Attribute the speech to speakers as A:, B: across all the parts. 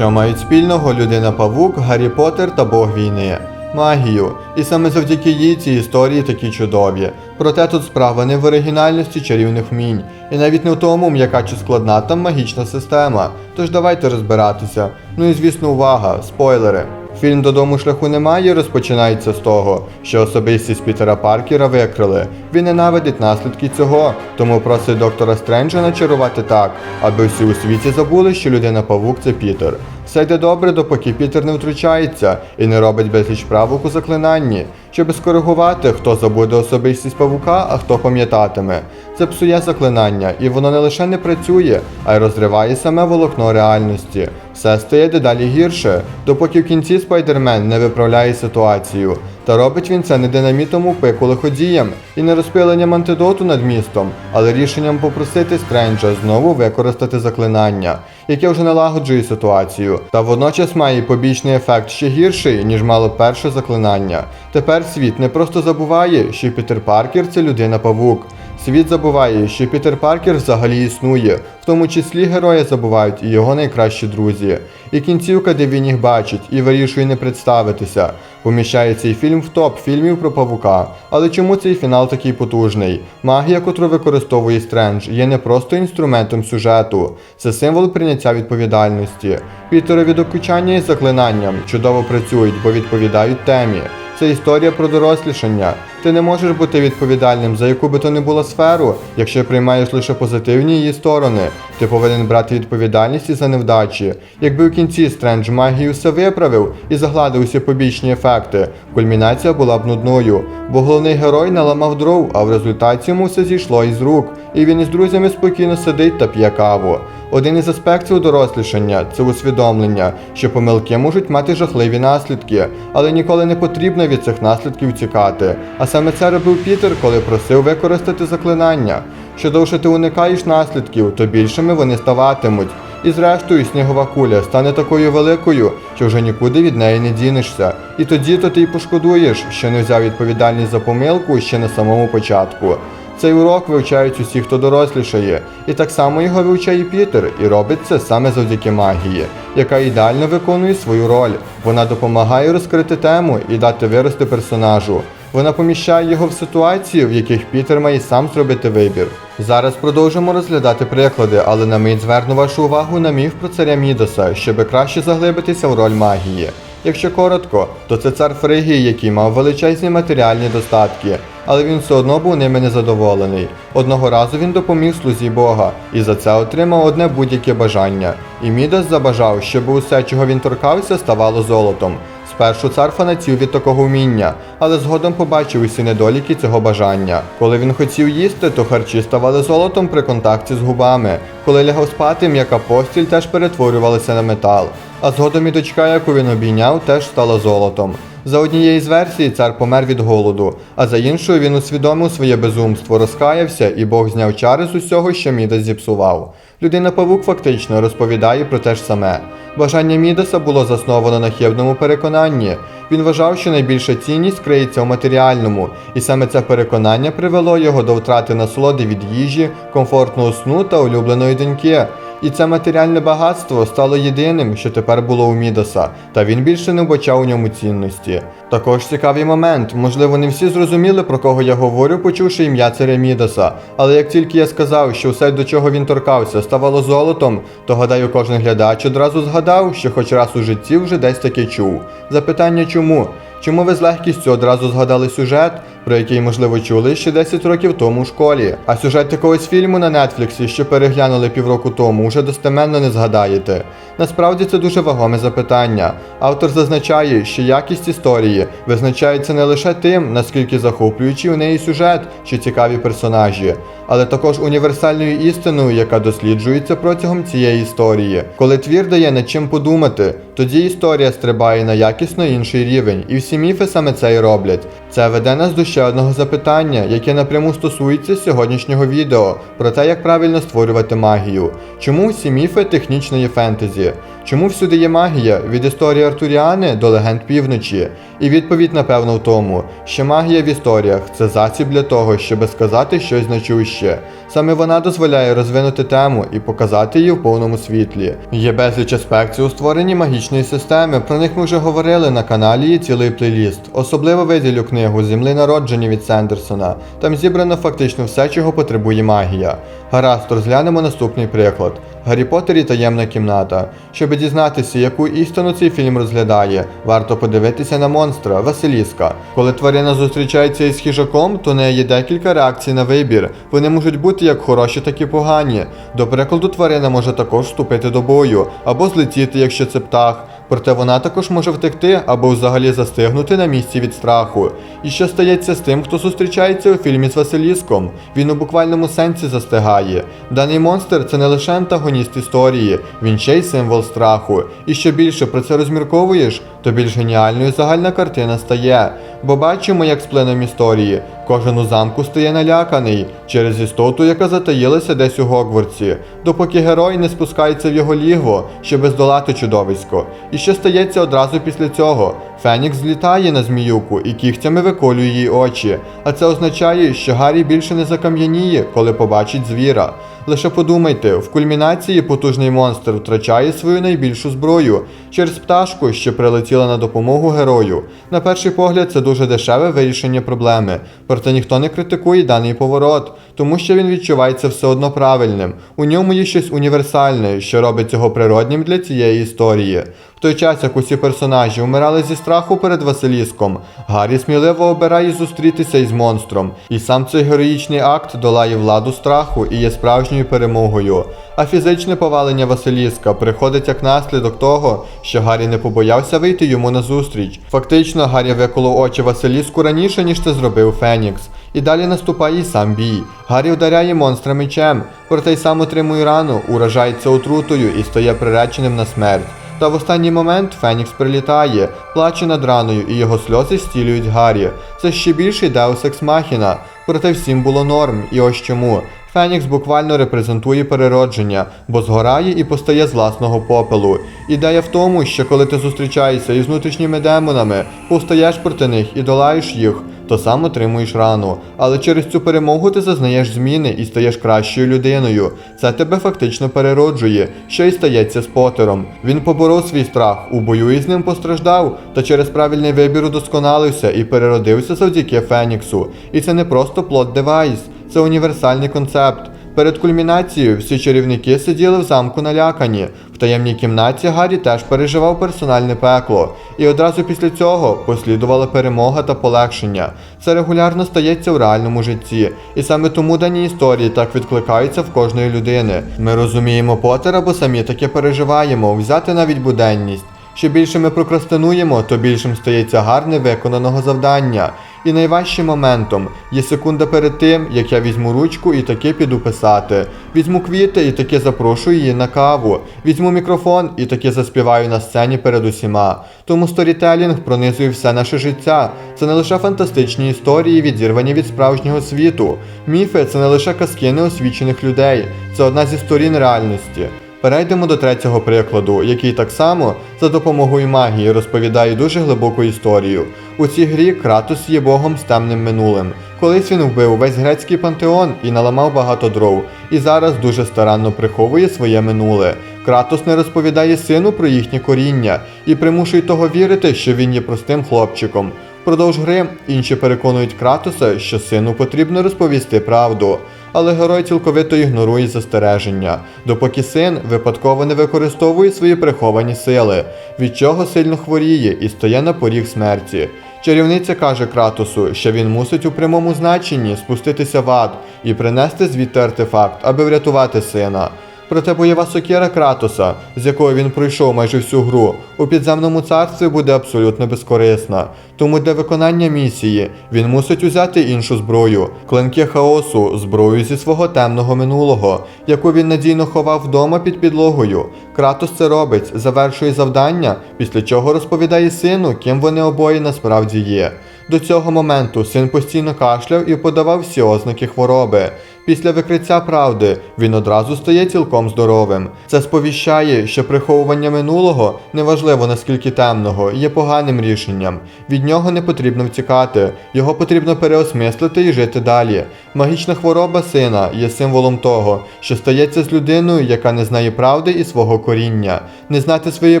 A: Що мають спільного людина Павук, Гаррі Поттер та Бог війни? Магію. І саме завдяки їй ці історії такі чудові. Проте тут справа не в оригінальності чарівних вмінь, і навіть не в тому, м'яка чи складна там магічна система. Тож давайте розбиратися. Ну і звісно, увага, спойлери. Фільм Додому шляху немає розпочинається з того, що особистість Пітера Паркера викрили. Він ненавидить наслідки цього, тому просить доктора Стренджа начарувати так, аби всі у світі забули, що людина павук це Пітер. Все йде добре, допоки Пітер не втручається і не робить безліч правок у заклинанні, щоб скоригувати, хто забуде особистість павука, а хто пам'ятатиме. Це псує заклинання, і воно не лише не працює, а й розриває саме волокно реальності. Все стає дедалі гірше, допоки в кінці Спайдермен не виправляє ситуацію. Та робить він це не динамітом у пику лиходієм і не розпиленням антидоту над містом, але рішенням попросити Стренджа знову використати заклинання, яке вже налагоджує ситуацію, та водночас має побічний ефект ще гірший, ніж мало перше заклинання. Тепер світ не просто забуває, що Пітер Паркер це людина-павук. Світ забуває, що Пітер Паркер взагалі існує, в тому числі герої забувають і його найкращі друзі. І кінцівка, де він їх бачить, і вирішує не представитися. Поміщає цей фільм в топ фільмів про павука. Але чому цей фінал такий потужний? Магія, котру використовує Стрендж, є не просто інструментом сюжету, це символ прийняття відповідальності. Пітерові докучання із заклинанням чудово працюють, бо відповідають темі. Це історія про дорослішання. Ти не можеш бути відповідальним за яку би то не була сферу, якщо приймаєш лише позитивні її сторони. Ти повинен брати відповідальність за невдачі. Якби у кінці Стрендж магію все виправив і загладив усі побічні ефекти, кульмінація була б нудною, бо головний герой наламав дров, а в результаті йому все зійшло із рук, і він із друзями спокійно сидить та п'є каву. Один із аспектів дорослішання це усвідомлення, що помилки можуть мати жахливі наслідки, але ніколи не потрібно від цих наслідків тікати. А саме це робив Пітер, коли просив використати заклинання. Що довше ти уникаєш наслідків, то більшими вони ставатимуть. І зрештою снігова куля стане такою великою, що вже нікуди від неї не дінешся. І тоді то ти й пошкодуєш, що не взяв відповідальність за помилку ще на самому початку. Цей урок вивчають усі, хто дорослішає, і так само його вивчає Пітер, і робить це саме завдяки магії, яка ідеально виконує свою роль. Вона допомагає розкрити тему і дати вирости персонажу. Вона поміщає його в ситуації, в яких Пітер має сам зробити вибір. Зараз продовжимо розглядати приклади, але на мить зверну вашу увагу на міф про царя Мідоса, щоб краще заглибитися в роль магії. Якщо коротко, то це цар Фригії, який мав величезні матеріальні достатки, але він все одно був ними незадоволений. Одного разу він допоміг слузі Бога і за це отримав одне будь-яке бажання. І Мідас забажав, щоб усе, чого він торкався, ставало золотом. Спершу цар фанатів від такого вміння, але згодом побачив усі недоліки цього бажання. Коли він хотів їсти, то харчі ставали золотом при контакті з губами. Коли лягав спати, м'яка постіль теж перетворювалася на метал. А згодом і дочка, яку він обійняв, теж стала золотом. За однією з версій цар помер від голоду, а за іншою він усвідомив своє безумство, розкаявся, і Бог зняв чари з усього, що Мідас зіпсував. Людина павук фактично розповідає про те ж саме. Бажання Мідаса було засновано на хибному переконанні. Він вважав, що найбільша цінність криється у матеріальному, і саме це переконання привело його до втрати насолоди від їжі, комфортного сну та улюбленої доньки. І це матеріальне багатство стало єдиним, що тепер було у Мідаса, та він більше не вбачав у ньому цінності. Також цікавий момент, можливо, не всі зрозуміли, про кого я говорю, почувши ім'я царя Мідаса. Але як тільки я сказав, що все, до чого він торкався, ставало золотом, то гадаю, кожен глядач одразу згадав, що хоч раз у житті вже десь таке чув. Запитання чому? Чому ви з легкістю одразу згадали сюжет, про який, можливо, чули ще 10 років тому у школі? А сюжет якогось фільму на Нетфліксі, що переглянули півроку тому, уже достеменно не згадаєте. Насправді це дуже вагоме запитання. Автор зазначає, що якість історії визначається не лише тим, наскільки захоплюючий у неї сюжет чи цікаві персонажі, але також універсальною істиною, яка досліджується протягом цієї історії. Коли твір дає над чим подумати, тоді історія стрибає на якісно інший рівень, і всі міфи саме це і роблять. Це веде нас до ще одного запитання, яке напряму стосується сьогоднішнього відео про те, як правильно створювати магію. Чому всі міфи технічної фентезі? Чому всюди є магія від історії Артуріани до легенд півночі? І відповідь, напевно, в тому, що магія в історіях це засіб для того, щоб сказати щось значуще. Саме вона дозволяє розвинути тему і показати її в повному світлі. Є безліч аспектів у створенні магічної системи. Про них ми вже говорили на каналі. Є цілий плейліст. Особливо виділю книгу Землі народження від Сендерсона. Там зібрано фактично все, чого потребує магія. Гаразд, розглянемо наступний приклад. Гаррі Поттер і таємна кімната. Щоб дізнатися, яку істину цей фільм розглядає, варто подивитися на монстра Василіска. Коли тварина зустрічається із хижаком, то неї є декілька реакцій на вибір. Вони можуть бути як хороші, так і погані. До прикладу, тварина може також вступити до бою або злетіти, якщо це птах. Проте вона також може втекти або взагалі застигнути на місці від страху. І що стається з тим, хто зустрічається у фільмі з Василіском? Він у буквальному сенсі застигає. Даний монстр це не лише антагоніст історії, він ще й символ страху. І що більше про це розмірковуєш, то більш геніальною загальна картина стає. Бо бачимо, як з пленом історії. Кожен у замку стає наляканий через істоту, яка затаїлася десь у Гогворці, допоки герой не спускається в його лігво, щоби здолати чудовисько. І що стається одразу після цього? Фенікс злітає на зміюку і кігтями виколює її очі. А це означає, що Гаррі більше не закам'яніє, коли побачить звіра. Лише подумайте, в кульмінації потужний монстр втрачає свою найбільшу зброю через пташку, що прилетіла на допомогу герою. На перший погляд, це дуже дешеве вирішення проблеми, проте ніхто не критикує даний поворот, тому що він відчувається все одно правильним. У ньому є щось універсальне, що робить цього природнім для цієї історії. В той час, як усі персонажі вмирали зі страху перед Василіском, Гаррі сміливо обирає зустрітися із монстром, і сам цей героїчний акт долає владу страху і є справжньою перемогою. А фізичне повалення Василіска приходить як наслідок того, що Гаррі не побоявся вийти йому на зустріч. Фактично, Гаррі виколов очі Василіску раніше, ніж це зробив Фенікс. І далі наступає й сам бій. Гаррі вдаряє монстра мечем, проте й сам отримує рану, уражається отрутою і стає приреченим на смерть. Та в останній момент Фенікс прилітає, плаче над раною, і його сльози стілюють Гаррі. Це ще більший Деус Екс Махіна. Проте всім було норм, і ось чому. Фенікс буквально репрезентує переродження, бо згорає і постає з власного попелу. Ідея в тому, що коли ти зустрічаєшся із внутрішніми демонами, повстаєш проти них і долаєш їх, то сам отримуєш рану. Але через цю перемогу ти зазнаєш зміни і стаєш кращою людиною. Це тебе фактично перероджує, що й стається з Потером. Він поборов свій страх, у бою із ним постраждав, та через правильний вибір удосконалився і переродився завдяки Феніксу. І це не просто плод девайс, це універсальний концепт. Перед кульмінацією всі чарівники сиділи в замку налякані. В таємній кімнаті Гаррі теж переживав персональне пекло. І одразу після цього послідувала перемога та полегшення. Це регулярно стається в реальному житті. І саме тому дані історії так відкликаються в кожної людини. Ми розуміємо Поттера, бо самі таке переживаємо, взяти навіть буденність. Що більше ми прокрастинуємо, то більшим стається гарне виконаного завдання. І найважчим моментом є секунда перед тим, як я візьму ручку і таки піду писати. Візьму квіти і таки запрошую її на каву. Візьму мікрофон і таки заспіваю на сцені перед усіма. Тому сторітелінг пронизує все наше життя. Це не лише фантастичні історії, відірвані від справжнього світу. Міфи це не лише казки неосвічених людей, це одна зі сторін реальності. Перейдемо до третього прикладу, який так само за допомогою магії розповідає дуже глибоку історію. У цій грі Кратос є богом з темним минулим. Колись він вбив весь грецький пантеон і наламав багато дров, і зараз дуже старанно приховує своє минуле. Кратос не розповідає сину про їхнє коріння і примушує того вірити, що він є простим хлопчиком. Впродовж гри інші переконують Кратоса, що сину потрібно розповісти правду. Але герой цілковито ігнорує застереження, допоки син випадково не використовує свої приховані сили, від чого сильно хворіє і стає на поріг смерті. Чарівниця каже Кратосу, що він мусить у прямому значенні спуститися в ад і принести звідти артефакт, аби врятувати сина. Проте бойова сокира Кратоса, з якою він пройшов майже всю гру, у підземному царстві буде абсолютно безкорисна. Тому для виконання місії він мусить узяти іншу зброю клинки хаосу, зброю зі свого темного минулого, яку він надійно ховав вдома під підлогою. Кратос це робить, завершує завдання, після чого розповідає сину, ким вони обоє насправді є. До цього моменту син постійно кашляв і подавав всі ознаки хвороби. Після викриття правди він одразу стає цілком здоровим. Це сповіщає, що приховування минулого, неважливо наскільки темного, є поганим рішенням. Від нього не потрібно втікати, його потрібно переосмислити і жити далі. Магічна хвороба сина є символом того, що стається з людиною, яка не знає правди і свого коріння. Не знати своєї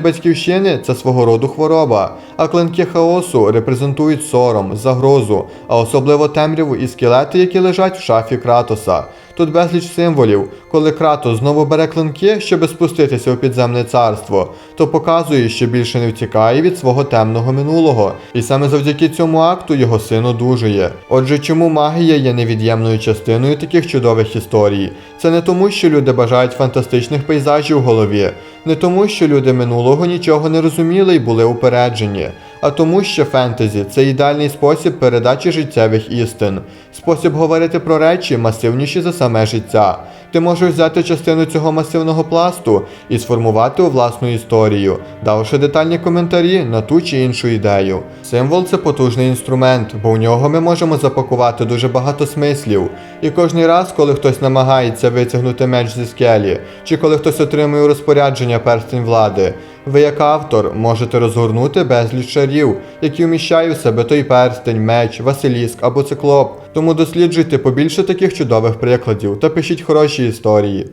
A: батьківщини це свого роду хвороба, а клинки хаосу репрезентують сором, загрозу, а особливо темряву і скелети, які лежать в шафі Кратоса. Тут безліч символів. Коли Кратос знову бере клинки, щоб спуститися у підземне царство, то показує, що більше не втікає від свого темного минулого, і саме завдяки цьому акту його син одужує. Отже, чому магія є невід'ємною частиною таких чудових історій? Це не тому, що люди бажають фантастичних пейзажів у голові, не тому, що люди минулого нічого не розуміли і були упереджені, а тому, що фентезі це ідеальний спосіб передачі життєвих істин, спосіб говорити про речі масивніші за саме життя. Ти можеш взяти частину цього масивного пласту і сформувати у власну історію, давши детальні коментарі на ту чи іншу ідею. Символ це потужний інструмент, бо у нього ми можемо запакувати дуже багато смислів. І кожний раз, коли хтось намагається витягнути меч зі скелі, чи коли хтось отримує розпорядження перстень влади, ви, як автор, можете розгорнути безліч шарів, які вміщають в себе той перстень, меч, василіск або циклоп. Тому досліджуйте побільше таких чудових прикладів та пишіть хороші історії.